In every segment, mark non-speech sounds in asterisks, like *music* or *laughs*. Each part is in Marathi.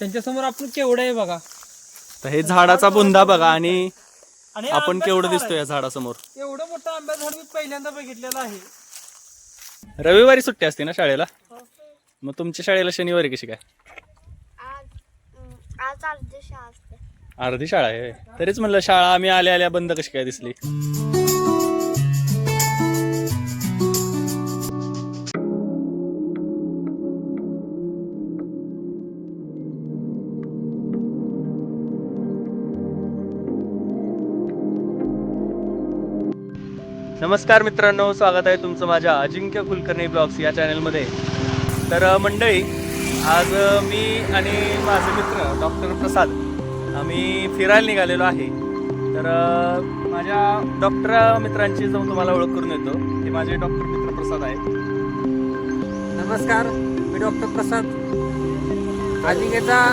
त्यांच्यासमोर आपण केवढं आहे बघा. तर हे झाडाचा बुंदा बघा आणि आणि आपण आंब्याचं केवढं झाड दिसतोय या झाडासमोर. आहे. एवढं मोठं आंब्याचं झाड मी पहिल्यांदा बघितलेलं आहे. रविवारी सुट्टी असते ना शाळेला? मग तुमच्या शाळेला शनिवारी कशी काय? आज अं, आज अर्धी शाळा असते. अर्धी शाळा आहे. तरीच म्हणलं शाळा आम्ही आल्या आल्या बंद कशी काय दिसली? नमस्कार मित्रांनो स्वागत आहे तुमचं माझ्या अजिंक्य कुलकर्णी ब्लॉग्स या चॅनलमध्ये. तर मंडळी आज मी आणि माझे मित्र डॉक्टर प्रसाद आम्ही फिरायला निघालेलो आहे. तर माझ्या डॉक्टर मित्रांची जाऊन तुम्हाला ओळख करून येतो हे माझे डॉक्टर मित्र प्रसाद आहेत. नमस्कार मी डॉक्टर प्रसाद. अजिंक्यचा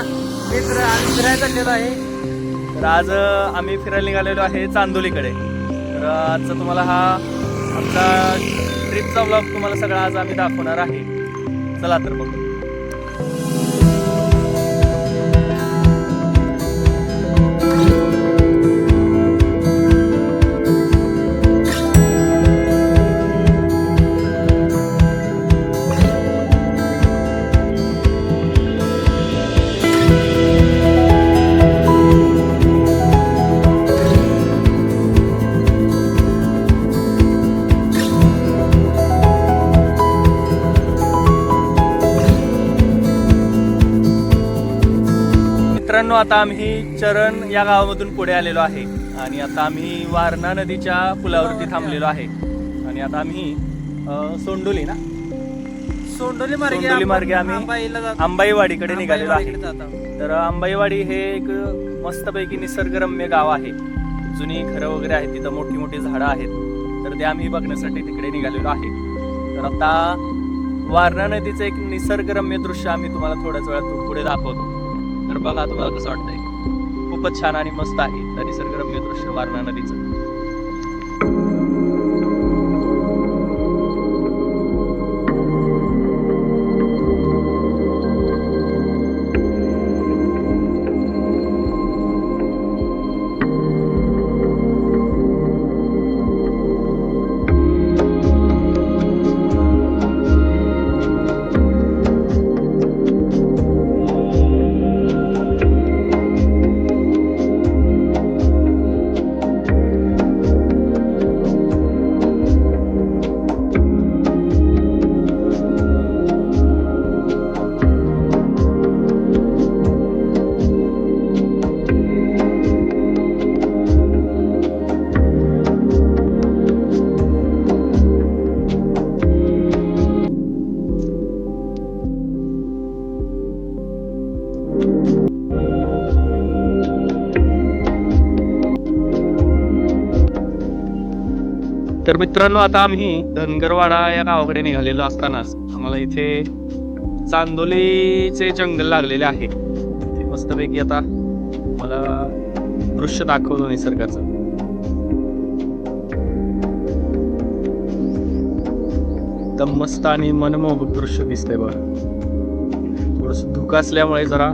मित्र आणि फिरायला चाललेलो आहे. तर आज आम्ही फिरायला निघालेलो आहे चांदोलीकडे. तर आजचा तुम्हाला हा आमचा ट्रिपचा ब्लॉग तुम्हाला सगळा आज आम्ही दाखवणार आहे. चला तर मग मित्रांनो आता आम्ही चरण या गावामधून पुढे आलेलो आहे. आणि आता आम्ही वारणा नदीच्या पुलावरती थांबलेलो आहे. आणि आता आम्ही अ, सोंडोली ना? सोंडोली मार्गे सोंडोली मार्गे आपण आम्ही जातो. आंबाईवाडीकडे निघालेलो आहे. आंबाईवाडीकडे जात आहोत. तर आंबाईवाडी हे एक मस्तपैकी निसर्गरम्य गाव आहे. जुनी घरं वगैरे आहेत तिथं मोठी मोठी झाडं आहेत. तर ते आम्ही बघण्यासाठी तिकडे निघालेलो आहे. तर आता वारणा नदीचं एक निसर्गरम्य दृश्य आम्ही तुम्हाला थोड्याच वेळात पुढे दाखवतो. बघा तुम्हाला कसं वाटतंय? खूपच छान आणि मस्त आहे. निसर्गरम्य दृश्य वारणा नदीचं. तर मित्रांनो आता आम्ही धनगरवाडा या गावाकडे निघालेलो असतानाच आम्हाला इथे चांदोलीचे जंगल लागलेले आहे. ते मस्तपैकी आता मला दृश्य दाखवलं निसर्गाचं. एकदम मस्त आणि मनमोहक दृश्य दिसतंय बघा. थोडस धुकं असल्यामुळे जरा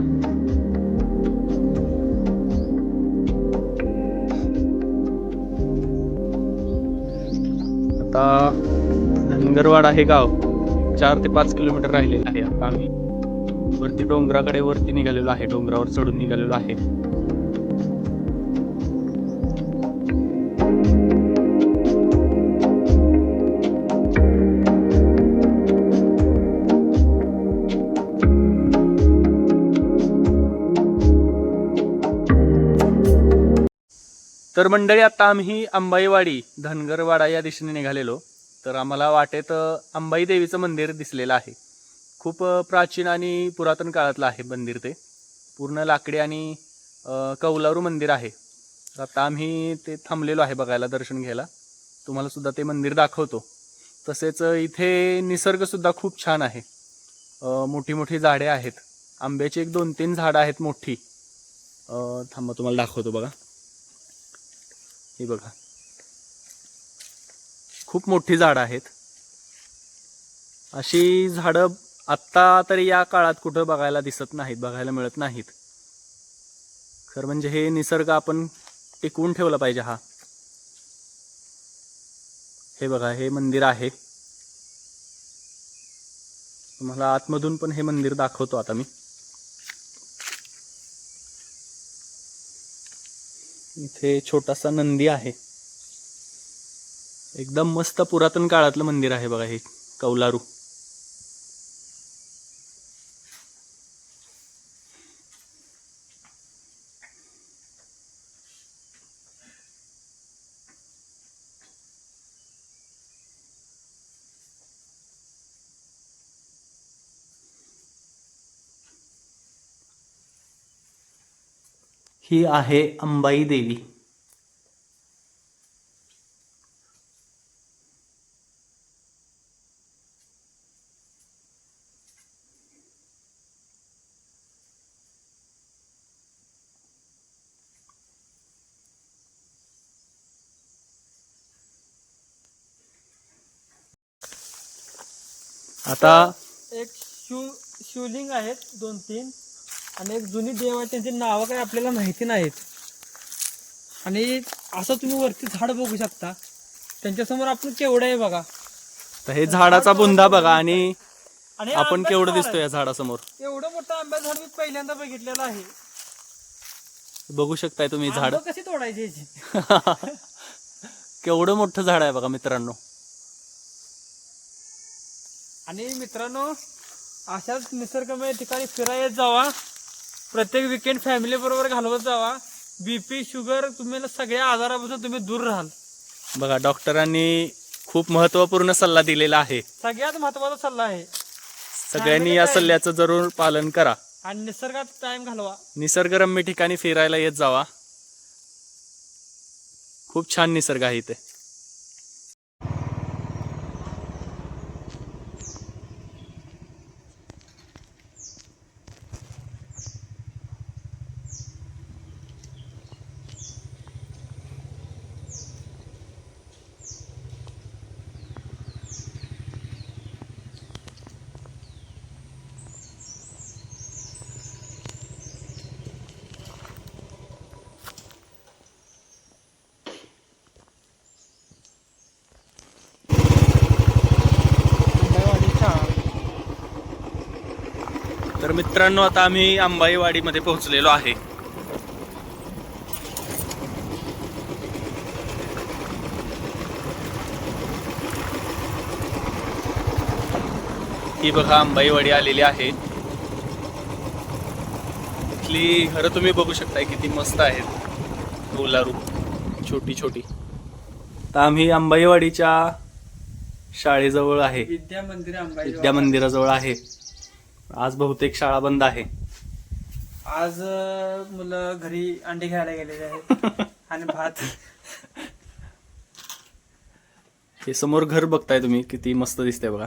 आता धनगरवाड हे गाव चार ते पाच किलोमीटर राहिलेलं आहे. आता आम्ही वरती डोंगराकडे वरती निघालेलो आहे. डोंगरावर चढून निघालेलो आहे. तर मंडळी आता आम्ही अंबाईवाडी धनगरवाडा या दिशेने निघालेलो. तर आम्हाला वाटेत अंबाई देवीचं मंदिर दिसलेलं आहे. खूप प्राचीन आणि पुरातन काळातलं आहे मंदिर ते. पूर्ण लाकडी आणि कौलारू मंदिर आहे. तर आता आम्ही ते थांबलेलो आहे बघायला दर्शन घ्यायला. तुम्हाला सुद्धा ते मंदिर दाखवतो. तसेच इथे निसर्गसुद्धा खूप छान आहे. मोठी मोठी झाडे आहेत. आंब्याची एक दोन तीन झाडं आहेत मोठी. थांबा तुम्हाला दाखवतो बघा. हे बघा. खूप मोठी झाडं आहेत. अशी झाडं आत्ता तरी या काळात कुठं बघायला दिसत नाहीत बघायला मिळत नाहीत. खरं म्हणजे हे निसर्ग आपण टिकवून ठेवला पाहिजे हा. हे बघा हे मंदिर आहे. तुम्हाला आतमधून पण हे मंदिर दाखवतो आता मी. इथे छोटासा नंदी आहे. एकदम मस्त पुरातन काळातलं मंदिर आहे बघा हे कौलारू. ही आहे अंबाई देवी. आता एक शिव शिवलिंग आहेत दोन तीन आणि एक जुनी देव आहे त्यांची नावं काही आपल्याला माहिती नाहीत. आणि असं तुम्ही वरती झाड बघू शकता. त्यांच्यासमोर आपण केवढं आहे बघा. तर हे झाडाचा बुंदा बघा. आणि आणि आपण आंब्याचं केवढं झाड दिसतो या झाडासमोर. आहे. एवढं मोठं आंब्याचं झाड मी पहिल्यांदा बघितलेलं आहे. बघू शकताय तुम्ही झाड. आंबं कशी तोडायची याची? *laughs* केवढं मोठं झाड आहे बघा मित्रांनो. आणि मित्रांनो अशाच निसर्गमय ठिकाणी फिरायला जावा. प्रत्येक विकेंड फॅमिली बरोबर घालवत जावा. बीपी शुगर तुम्ही सगळ्या आजारापासून तुम्ही दूर राहाल. बघा डॉक्टरांनी खूप महत्त्वपूर्ण सल्ला दिलेला आहे. सगळ्यात महत्त्वाचा सल्ला आहे. सगळ्यांनी या सल्ल्याचं जरूर पालन करा. आणि निसर्गात टाइम घालवा. निसर्गरम्य ठिकाणी फिरायला येत जावा. खूप छान निसर्ग आहे इथे तर मित्रांनो आता आम्ही अंबाईवाडीमध्ये पोहोचलेलो आहे. ही बघा अंबाईवाडी आलेली आहे. इथली घरं तुम्ही बघू शकताय किती मस्त आहेत. गोलारू छोटी छोटी. तर आम्ही अंबाईवाडीच्या शाळेजवळ आहे. विद्या मंदिर अंबाई विद्या मंदिराजवळ आहे. आज बहुतेक शाळा बंद आहे. आज अं, मुलं घरी अंडे घ्यायला गेलेले आहेत *laughs* आणि भात. हे समोर घर बघताय तुम्ही किती मस्त दिसतंय बघा.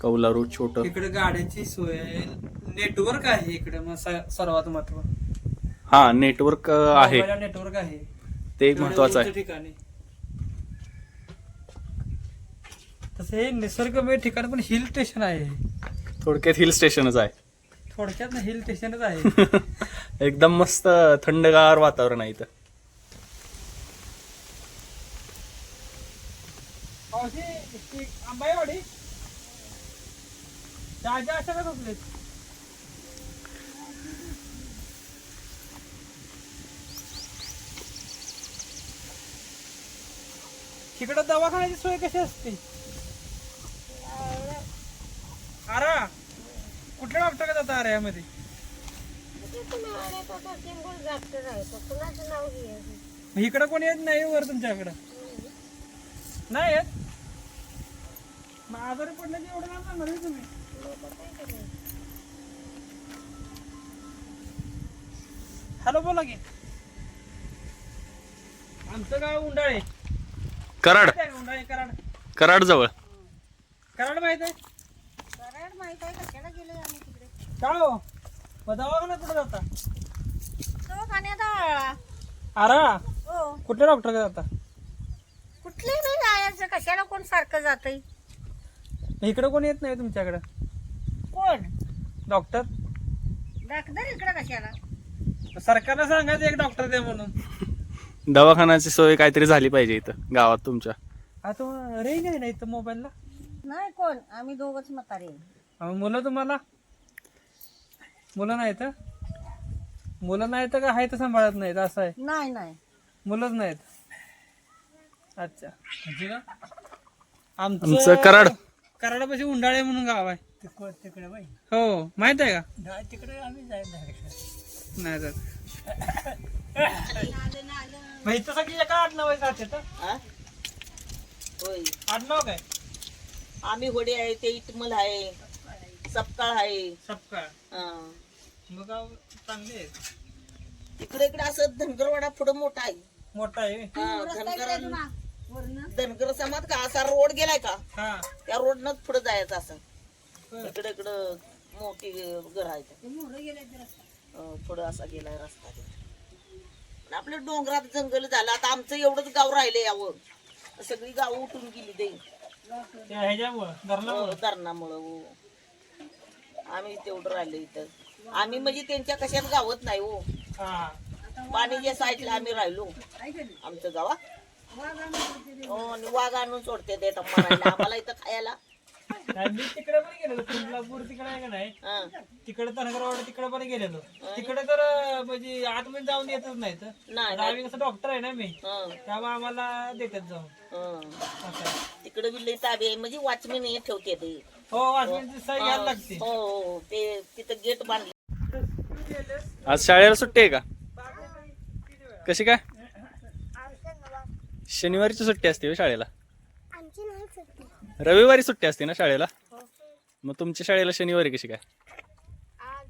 कौलारू छोट. इकडे गाड्याची सोय नेटवर्क आहे इकडे मग स- सर्वात महत्त्व. हा नेटवर्क आहे. नेटवर्क आहे. ते एक महत्वाचं आहे. ठिकाणी. तसं हे निसर्गमय ठिकाण पण हिल स्टेशन आहे. थोडक्यात हिल स्टेशनच आहे. थोडक्यात हिल स्टेशनच आहे. *laughs* एकदम मस्त थंडगार वातावरण आहे इथं. पावशी ती आंबाईवाडी. ताज्या अशा का झोपलेत? तिकडं दवाखान्याची सोय कशी असते आरा आरा यामध्ये इकडं कोणी येत नाही वर तुमच्याकडं? नाही येत? मग आजारी पडलं की एवढं जाणार आहे तुम्ही? हॅलो बोला की. आमचं गाव उंडाळे कराड. माहिती आहे उंडाळे कराड. कराड जवळ कराड माहीत आहे का हो? मग दवाखान्यात कुठं जाता? आरा? हो. कुठल्या डॉक्टर जाता? कुठली नाही जायचं कशाला कोण सारखं जातंय? इकडं कोणी येत नाही तुमच्याकडं? डॉक्टर? दाखल इकडे कशाला? सरकारला सांगायचं एक डॉक्टर द्या म्हणून. दवाखान्याची सोय काहीतरी झाली पाहिजे इथं गावात तुमच्या. आता रेंज आहे ना इथं मोबाईलला? नाही कोण आम्ही दोघच म्हातारे. अहो, मुलं तुम्हाला? मुलं नाहीत? हं? मुलं नाहीत का? आहे तर सांभाळत नाहीत असं आहे? नाही नाही. मुलंच नाहीत? अच्छा. आमचं कराड. कराडापाशी उंडाळे म्हणून गाव आहे. तिकडे बाई. हो माहीत आहे का? तिकडे आम्ही जायला नाही तर इथं सगळी एका आडनाव आहे साथ येतं होय. आडनाव काय? आम्ही होडे आहे ते इटमल आहे सपकाळ आहे. सपकाळ. हं. मग गाव चांगले आहेत. इकडे इकडे असं धनगरवाडा पुढं मोठा आहे. मोठा आहे हं, धनगर धनगर समाज का? असा रोड गेलाय का? हा. त्या रोडनच पुढे जायचं असं. बरं. इकडे इकडं मोठी घर आहे पुढं असा गेलाय रस्ता ते. पण आपल्या डोंगरात जंगल झालं. आता आमचं एवढंच गाव राहिले यावं. सगळी गाव उठून गेली ते. ह्याच्यामुळं धरणामुळं. हो, धरणामुळं हो. आम्ही तेवढं राहिलो इथं. आम्ही म्हणजे त्यांच्या कशात गावत नाही हो. हा. पाणीच्या साईडला आम्ही राहिलो. आमचं गावात. हो आणि वाघ आणून सोडते ते मारायला आम्हाला इथं खायला. मी तिकडे पण गेलेलो. कुंडलापूर तिकडे आहे का नाही? हं. तिकडे धनगरवाडा तिकडे पण गेलेलो. तिकडे तर म्हणजे आतमध्ये जाऊन येतच नाही तर नाही. आम्ही कसं डॉक्टर आहे ना मी. हं, त्यामुळे आम्हाला देतात जाऊन. हं. तिकडे बी लई ताबे आहे. म्हणजे वॉचमॅन हे ठेवते ते. हो वाचण्याची सही घ्यायला लागते. हो हो ते तिथं गेट बांधले. आज शाळेला सुट्टी आहे का? कशी काय? शनिवारीची सुट्टी असते हो शाळेला. आमची नाही सुट्टी. रविवारी सुट्टी असते ना शाळेला? मग तुमच्या शाळेला शनिवारी कशी काय? आज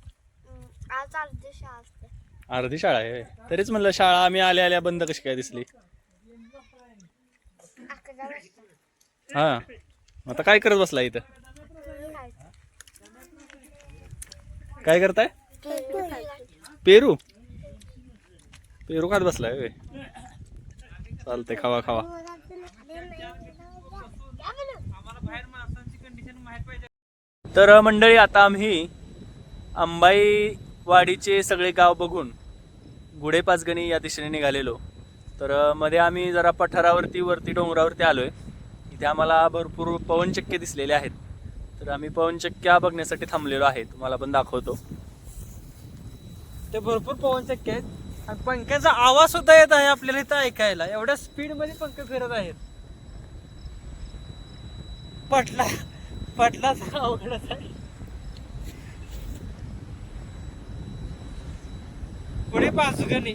अं, आज अर्धी शाळा असते. अर्धी शाळा आहे होय. तरीच म्हणलं शाळा आम्ही आल्या आल्या बंद कशी काय दिसली? अकरा वाजता. हा. मग आता काय करत बसला इथं. काय? करताय? खायची. पेरू? पेरू खात बसलाय होय. चालतंय खावा खावा. तर मंडळी आता आम्ही अंबाईवाडीचे सगळे गाव बघून गुढे पाचगणी या दिशेने निघालेलो. तर मध्ये आम्ही जरा पठारावरती वरती डोंगरावरती आलोय. इथे आम्हाला भरपूर पवनचक्के दिसलेले आहेत. तर आम्ही पवनचक्क्या बघण्यासाठी थांबलेलो आहे. तुम्हाला पण दाखवतो. ते भरपूर पवन चक्के आहेत. आणि पंख्याचा आवाज सुद्धा येत आहे आपल्याला इथं ऐकायला. एवढ्या स्पीडमध्ये पंख फिरत आहेत. पटला पटला अवघडच आहे. पुढे पाचगणी.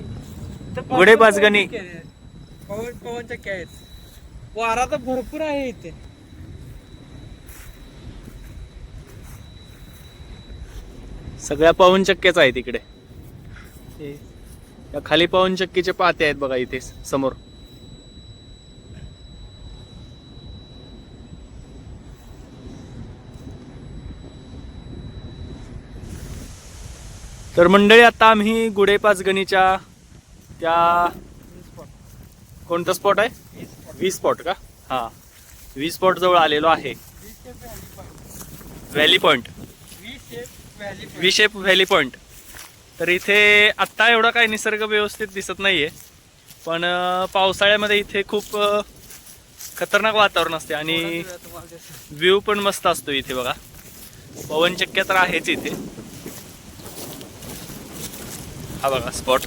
पुढे पाचगणी. पवन. पवन पवन चक्के आहेत. वारा तर भरपूर आहे इथे. सगळ्या पवनचक्क्याच आहेत इकडे. हे या खाली पवनचक्कीचे पाते आहेत बघा इथे समोर. तर मंडळी आता आम्ही गुढे पाचगणीच्या त्या कोणतं स्पॉट आहे? वी स्पॉट का? हा. वी स्पॉट जवळ आलेलो आहे. Valley point V shape valley point तर इथे आत्ता एवढा काही निसर्ग व्यवस्थित दिसत नाहीये. पण पावसाळ्यामध्ये इथे खूप खतरनाक वातावरण असते आणि व्ह्यू पण मस्त असतो इथे बघा. पवनचक्क्या तर आहेच इथे. हा बघा स्पॉट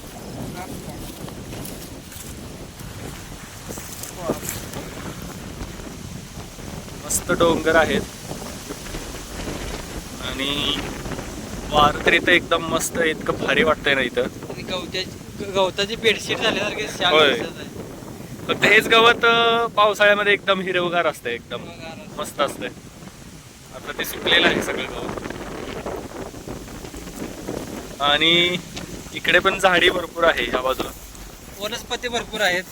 मस्त डोंगर आहेत. आणि वार तर इथं एकदम मस्त इतकं भारी वाटतंय ना इथं. गवत्याची गवताची बेडशीट झाल्यासारखे शाल होय. दिसत आहे. फक्त हेच गवत अं, पावसाळ्यामध्ये एकदम हिरवगार असतंय एकदम मस्त असतंय. आता ते सुकलेलं आहे सगळं गवत. आणि इकडे पण झाडी भरपूर आहे या बाजूला. वनस्पती भरपूर आहेत.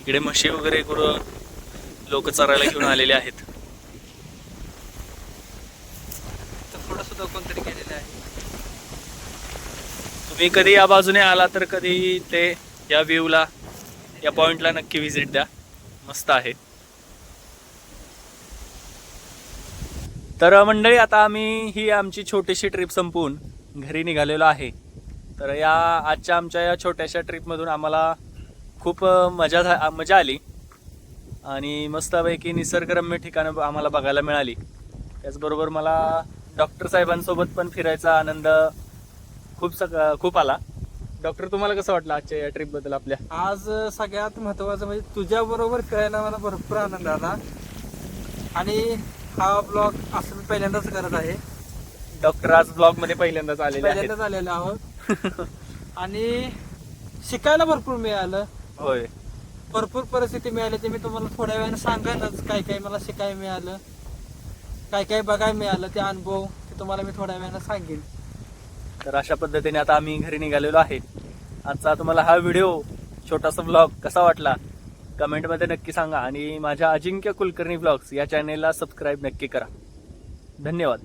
इकडे म्हशी वगैरे करून लोक चरायला घेऊन आलेले आहेत तर पुढं सुद्धा कोणतरी गेलेलं आहे तुम्ही कधी या बाजूने आला तर कधी ते या व्ह्यूला या पॉइंटला नक्की व्हिजिट द्या. मस्त आहे. तर मंडळी आता आम्ही ही आमची छोटीशी ट्रिप संपवून घरी निघालेलो आहे. तर या आजच्या आमच्या या छोट्याशा ट्रिपमधून आम्हाला खूप मजा झा मजा आली. आणि मस्तपैकी निसर्गरम्य ठिकाणं आम्हाला बघायला मिळाली. त्याचबरोबर मला डॉक्टर साहेबांसोबत पण फिरायचा आनंद खूप सग खूप आला. डॉक्टर तुम्हाला कसं वाटलं आजच्या या ट्रिपबद्दल आपल्या? आज सगळ्यात महत्वाचं म्हणजे तुझ्या बरोबर फिरायला मला भरपूर आनंद आला. आणि हा ब्लॉग असं मी पहिल्यांदाच करत आहे. डॉक्टर आज ब्लॉगमध्ये पहिल्यांदाच आलेले आहेत. पहिल्यांदाच आलेलो आहोत. आणि शिकायला भरपूर मिळालं. होय. भरपूर परिस्थिती मिळाली ते मी तुम्हाला थोड्या वेळाने सांगेनच काय काय मला शिकायला मिळालं. काय काय बघायला मिळालं ते अनुभव ते तुम्हाला मी थोड्या वेळाने सांगेन. तर अशा पद्धतीने आता आम्ही घरी निघालेलो आहे. आजचा तुम्हाला हा व्हिडिओ छोटासा ब्लॉग कसा वाटला? कमेंटमध्ये नक्की सांगा आणि माझ्या अजिंक्य कुलकर्णी ब्लॉग्स या चॅनेलला सबस्क्राईब नक्की करा. धन्यवाद.